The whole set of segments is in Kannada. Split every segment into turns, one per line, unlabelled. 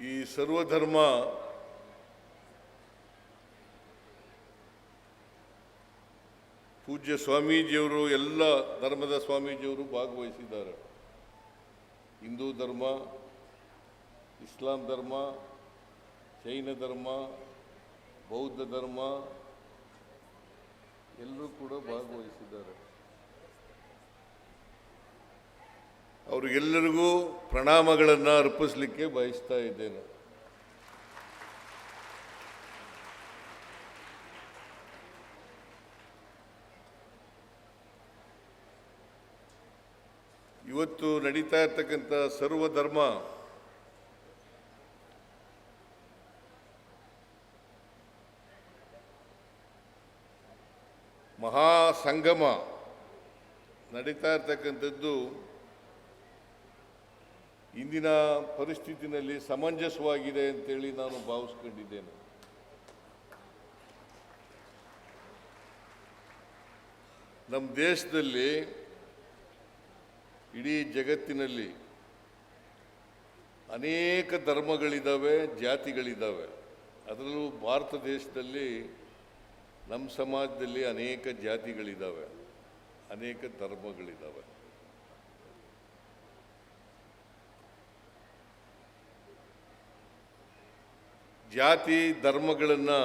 ಈ ಸರ್ವಧರ್ಮ ಪೂಜ್ಯ ಸ್ವಾಮೀಜಿಯವರು, ಎಲ್ಲ ಧರ್ಮದ ಸ್ವಾಮೀಜಿಯವರು ಭಾಗವಹಿಸಿದ್ದಾರೆ. ಹಿಂದೂ ಧರ್ಮ, ಇಸ್ಲಾಂ ಧರ್ಮ, ಜೈನ ಧರ್ಮ, ಬೌದ್ಧ ಧರ್ಮ, ಎಲ್ಲರೂ ಕೂಡ ಭಾಗವಹಿಸಿದ್ದಾರೆ. ಅವರಿಗೆಲ್ಲರಿಗೂ ಪ್ರಣಾಮಗಳನ್ನು ಅರ್ಪಿಸಲಿಕ್ಕೆ ಬಯಸ್ತಾ ಇದ್ದೇನೆ. ಇವತ್ತು ನಡೀತಾ ಇರ್ತಕ್ಕಂಥ ಸರ್ವಧರ್ಮ ಮಹಾಸಂಗಮ ನಡೀತಾ ಇರ್ತಕ್ಕಂಥದ್ದು ಇಂದಿನ ಪರಿಸ್ಥಿತಿನಲ್ಲಿ ಸಮಂಜಸವಾಗಿದೆ ಅಂತೇಳಿ ನಾನು ಭಾವಿಸ್ಕೊಂಡಿದ್ದೇನೆ. ನಮ್ಮ ದೇಶದಲ್ಲಿ ಇಡೀ ಜಗತ್ತಿನಲ್ಲಿ ಅನೇಕ ಧರ್ಮಗಳಿದ್ದಾವೆ ಜಾತಿಗಳಿದ್ದಾವೆ ಅದರಲ್ಲೂ ಭಾರತ ದೇಶದಲ್ಲಿ ನಮ್ಮ ಸಮಾಜದಲ್ಲಿ ಅನೇಕ ಜಾತಿಗಳಿದ್ದಾವೆ ಅನೇಕ ಧರ್ಮಗಳಿದ್ದಾವೆ ಜಾತಿ ಧರ್ಮಗಳನ್ನು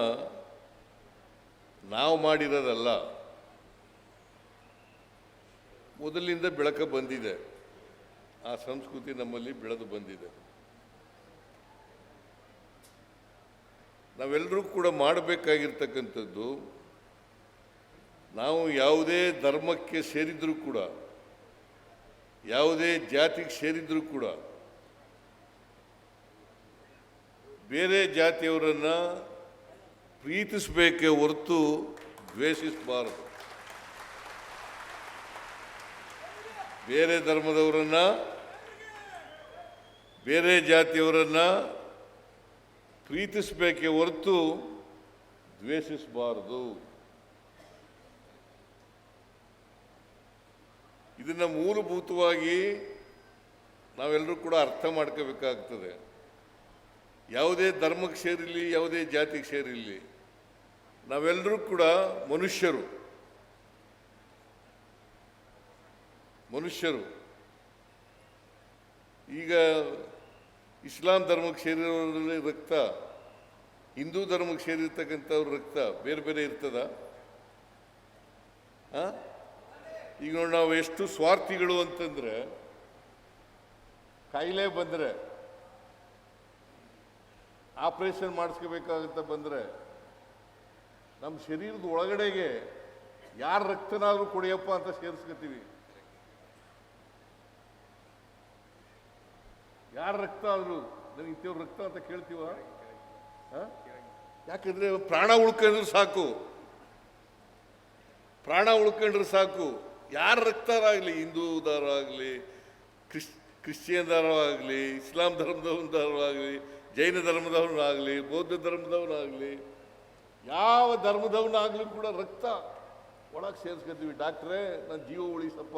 ನಾವು ಮಾಡಿರೋದಲ್ಲ, ಮೊದಲಿಂದ ಬೆಳಕ ಬಂದಿದೆ. ಆ ಸಂಸ್ಕೃತಿ ನಮ್ಮಲ್ಲಿ ಬೆಳೆದು ಬಂದಿದೆ. ನಾವೆಲ್ಲರೂ ಕೂಡ ಮಾಡಬೇಕಾಗಿರ್ತಕ್ಕಂಥದ್ದು, ನಾವು ಯಾವುದೇ ಧರ್ಮಕ್ಕೆ ಸೇರಿದರೂ ಕೂಡ, ಯಾವುದೇ ಜಾತಿಗೆ ಸೇರಿದರೂ ಕೂಡ ಬೇರೆ ಜಾತಿಯವರನ್ನು ಪ್ರೀತಿಸಬೇಕೇ ಹೊರತು ದ್ವೇಷಿಸಬಾರದು. ಬೇರೆ ಧರ್ಮದವರನ್ನು, ಬೇರೆ ಜಾತಿಯವರನ್ನು ಪ್ರೀತಿಸಬೇಕೇ ಹೊರತು ದ್ವೇಷಿಸಬಾರದು. ಇದನ್ನು ಮೂಲಭೂತವಾಗಿ ನಾವೆಲ್ಲರೂ ಕೂಡ ಅರ್ಥ ಮಾಡ್ಕೋಬೇಕಾಗ್ತದೆ. ಯಾವುದೇ ಧರ್ಮಕ್ಕೆ ಸೇರಿರಲಿ, ಯಾವುದೇ ಜಾತಿಗೆ ಸೇರಿರಲಿ, ನಾವೆಲ್ಲರೂ ಕೂಡ ಮನುಷ್ಯರು. ಮನುಷ್ಯರು. ಈಗ ಇಸ್ಲಾಂ ಧರ್ಮಕ್ಕೆ ಸೇರಿರೋರಲ್ಲಿ ರಕ್ತ, ಹಿಂದೂ ಧರ್ಮಕ್ಕೆ ಸೇರಿರ್ತಕ್ಕಂಥವ್ರ ರಕ್ತ ಬೇರೆ ಬೇರೆ ಇರ್ತದ? ಈಗ ನಾವು ಎಷ್ಟು ಸ್ವಾರ್ಥಿಗಳು ಅಂತಂದರೆ, ಕಾಯಿಲೆ ಬಂದರೆ ಆಪರೇಷನ್ ಮಾಡಿಸ್ಕೋಬೇಕಾಗುತ್ತೆ ಬಂದರೆ ನಮ್ಮ ಶರೀರದ ಒಳಗಡೆಗೆ ಯಾರ ರಕ್ತನಾದರೂ ಕೊಡಿಯಪ್ಪ ಅಂತ ಸೇರಿಸ್ಕೊತೀವಿ. ಯಾರ ರಕ್ತ ಆದರೂ, ನನಗೆ ಇಂಥವ್ರ ರಕ್ತ ಅಂತ ಕೇಳ್ತೀವ? ಯಾಕಂದರೆ ಪ್ರಾಣ ಉಳ್ಕೊಂಡ್ರೆ ಸಾಕು. ಪ್ರಾಣ ಉಳ್ಕೊಂಡ್ರೆ ಸಾಕು. ಯಾರ ರಕ್ತರಾಗಲಿ? ಕ್ರಿಶ್ ಕ್ರಿಶ್ಚಿಯನ್ ದಾರವಾಗಲಿ ಇಸ್ಲಾಂ ಧರ್ಮದವರಾಗಲಿ ಜೈನ ಧರ್ಮದವನಾಗಲಿ, ಬೌದ್ಧ ಧರ್ಮದವನಾಗಲಿ, ಯಾವ ಧರ್ಮದವನಾಗಲಿ ಕೂಡ ರಕ್ತ ಒಳಗೆ ಸೇರಿಸ್ಕೊತೀವಿ. ಡಾಕ್ಟ್ರೇ ನನ್ನ ಜೀವ ಉಳಿಸಪ್ಪ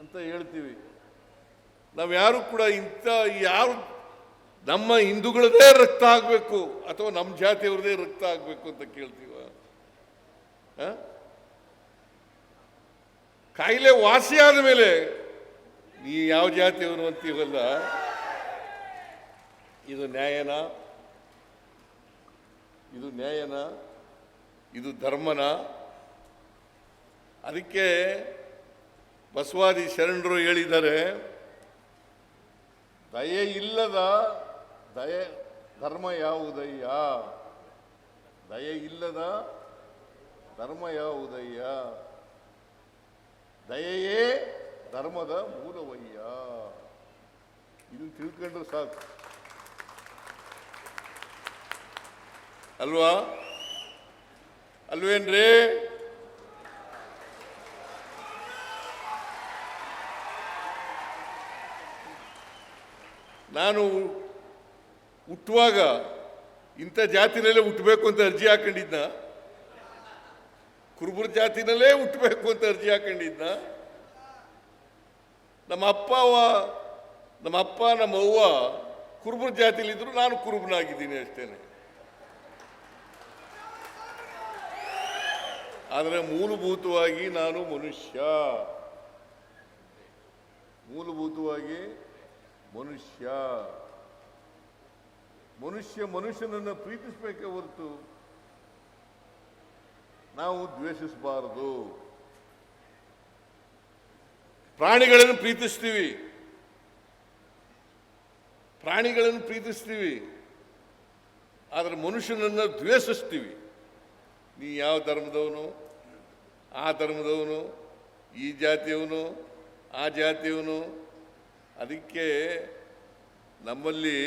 ಅಂತ ಹೇಳ್ತೀವಿ. ನಾವು ಯಾರು ಕೂಡ ಇಂಥ ಯಾರು, ನಮ್ಮ ಹಿಂದೂಗಳದೇ ರಕ್ತ ಆಗಬೇಕು ಅಥವಾ ನಮ್ಮ ಜಾತಿಯವ್ರದೇ ರಕ್ತ ಆಗಬೇಕು ಅಂತ ಕೇಳ್ತೀವ? ಕಾಯಿಲೆ ವಾಸಿ ಆದ ಮೇಲೆ ನೀ ಯಾವ ಜಾತಿಯವನು ಅಂತೀವಲ್ಲ? ಇದು ನ್ಯಾಯನ? ಇದು ನ್ಯಾಯನ? ಇದು ಧರ್ಮನ? ಅದಕ್ಕೆ ಬಸವಾದಿ ಶರಣರು ಹೇಳಿದ್ದಾರೆ ದಯೆ ಇಲ್ಲದ ದಯೆ, ಧರ್ಮ ಯಾವುದಯ್ಯ? ದಯೆ ಇಲ್ಲದ ಧರ್ಮ ಯಾವುದಯ್ಯ? ದಯೆಯೇ ಧರ್ಮದ ಮೂಲವಯ್ಯ? ಇದು ತಿಳ್ಕೊಂಡ್ರೆ ಸಾಕು. ಅಲ್ವಾ? ಅಲ್ವೇನ್ರಿ? ನಾನು ಹುಟ್ಟುವಾಗ ಇಂಥ ಜಾತಿನಲ್ಲೇ ಹುಟ್ಟಬೇಕು ಅಂತ ಅರ್ಜಿ ಹಾಕೊಂಡಿದ್ನ? ಕುರುಬರ ಜಾತಿನಲ್ಲೇ ಹುಟ್ಟಬೇಕು ಅಂತ ಅರ್ಜಿ ಹಾಕೊಂಡಿದ್ನ? ನಮ್ಮ ಅಪ್ಪ ನಮ್ಮ ಅಪ್ಪ, ನಮ್ಮ ಅವ್ವ ಕುರುಬರ ಜಾತಿಲಿದ್ರು ನಾನು ಕುರುಬನಾಗಿದ್ದೀನಿ ಅಷ್ಟೇನೆ. ಆದರೆ ಮೂಲಭೂತವಾಗಿ ನಾನು ಮನುಷ್ಯ. ಮೂಲಭೂತವಾಗಿ ಮನುಷ್ಯ. ಮನುಷ್ಯ ಮನುಷ್ಯನನ್ನು ಪ್ರೀತಿಸಬೇಕೇ ಹೊರತು ನಾವು ದ್ವೇಷಿಸಬಾರದು. ಪ್ರಾಣಿಗಳನ್ನು ಪ್ರೀತಿಸ್ತೀವಿ. ಪ್ರಾಣಿಗಳನ್ನು ಪ್ರೀತಿಸ್ತೀವಿ. ಆದರೆ ಮನುಷ್ಯನನ್ನು ದ್ವೇಷಿಸ್ತೀವಿ. ನೀ ಯಾವ ಧರ್ಮದವನು? ಆ ಧರ್ಮದವನು? ಈ ಜಾತಿಯವನು? ಆ ಜಾತಿಯವನು? ಅದಕ್ಕೆ ನಮ್ಮಲ್ಲಿ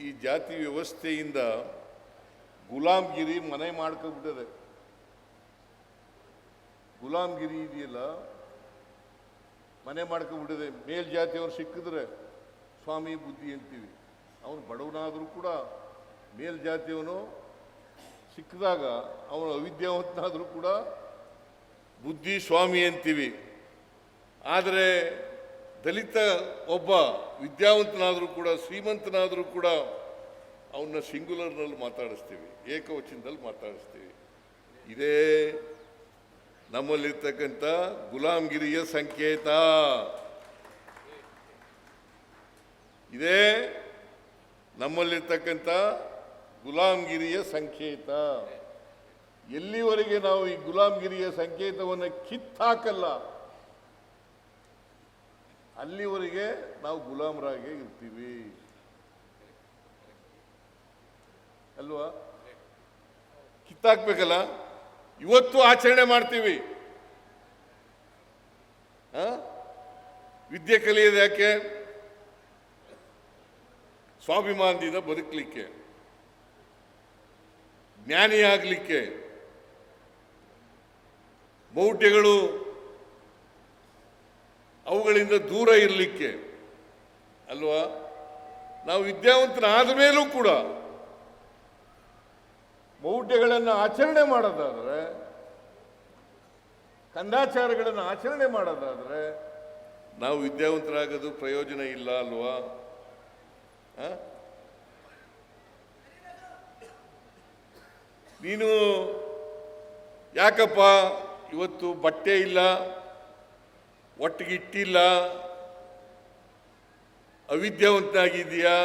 ಈ ಜಾತಿ ವ್ಯವಸ್ಥೆಯಿಂದ ಗುಲಾಮ್ಗಿರಿ ಮನೆ ಮಾಡ್ಕೊಂಡ್ಬಿಟ್ಟಿದೆ. ಗುಲಾಮ್ಗಿರಿ ಇದೆಯಲ್ಲ, ಮನೆ ಮಾಡ್ಕೊಂಡ್ಬಿಟ್ಟಿದೆ. ಮೇಲ್ಜಾತಿಯವ್ರು ಸಿಕ್ಕಿದ್ರೆ ಸ್ವಾಮಿ ಬುದ್ಧಿ ಅಂತೀವಿ. ಅವನು ಬಡವನಾದರೂ ಕೂಡ ಮೇಲ್ಜಾತಿಯವನು ಸಿಕ್ಕಿದಾಗ ಅವನು ಅವಿದ್ಯಾವಂತನಾದರೂ ಕೂಡ ಬುದ್ಧಿ ಸ್ವಾಮಿ ಅಂತೀವಿ. ಆದರೆ ದಲಿತ ಒಬ್ಬ ವಿದ್ಯಾವಂತನಾದರೂ ಕೂಡ, ಶ್ರೀಮಂತನಾದರೂ ಕೂಡ ಅವನ್ನ ಸಿಂಗುಲರ್ನಲ್ಲಿ ಮಾತಾಡಿಸ್ತೀವಿ, ಏಕವಚನದಲ್ಲಿ ಮಾತಾಡಿಸ್ತೀವಿ. ಇದೇ ನಮ್ಮಲ್ಲಿರ್ತಕ್ಕಂಥ ಗುಲಾಮ್ಗಿರಿಯ ಸಂಕೇತ. ಇದೇ ನಮ್ಮಲ್ಲಿರ್ತಕ್ಕಂಥ ಗುಲಾಮ್ಗಿರಿಯ ಸಂಕೇತ. ಎಲ್ಲಿವರೆಗೆ ನಾವು ಈ ಗುಲಾಮ್ಗಿರಿಯ ಸಂಕೇತವನ್ನು ಕಿತ್ತಾಕಲ್ಲ, ಅಲ್ಲಿವರೆಗೆ ನಾವು ಗುಲಾಮರಾಗೇ ಇರ್ತೀವಿ. ಅಲ್ವಾ? ಕಿತ್ತಾಕ್ಬೇಕಲ್ಲ? ಇವತ್ತು ಆಚರಣೆ ಮಾಡ್ತೀವಿ? ವಿದ್ಯೆ ಕಲಿಯೋದು ಯಾಕೆ? ಸ್ವಾಭಿಮಾನದಿಂದ ಬದುಕಲಿಕ್ಕೆ. ಜ್ಞಾನಿ ಆಗಲಿಕ್ಕೆ ಮೌಢ್ಯಗಳು ಅವುಗಳಿಂದ ದೂರ ಇರಲಿಕ್ಕೆ, ಅಲ್ವಾ? ನಾವು ವಿದ್ಯಾವಂತನಾದ ಮೇಲೂ ಕೂಡ ಮೌಢ್ಯಗಳನ್ನು ಆಚರಣೆ ಮಾಡೋದಾದರೆ, ಕಂದಾಚಾರಗಳನ್ನು ಆಚರಣೆ ಮಾಡೋದಾದರೆ ನಾವು ವಿದ್ಯಾವಂತರಾಗೋದು ಪ್ರಯೋಜನ ಇಲ್ಲ ಅಲ್ವಾ? ನೀನು ಯಾಕಪ್ಪ ಇವತ್ತು ಬಟ್ಟೆ ಇಲ್ಲ ಒಟ್ಟಿಗೆ ಇಟ್ಟಿಲ್ಲ ಅವಿದ್ಯಾವಂತನಾಗಿದ್ದೀಯಾ?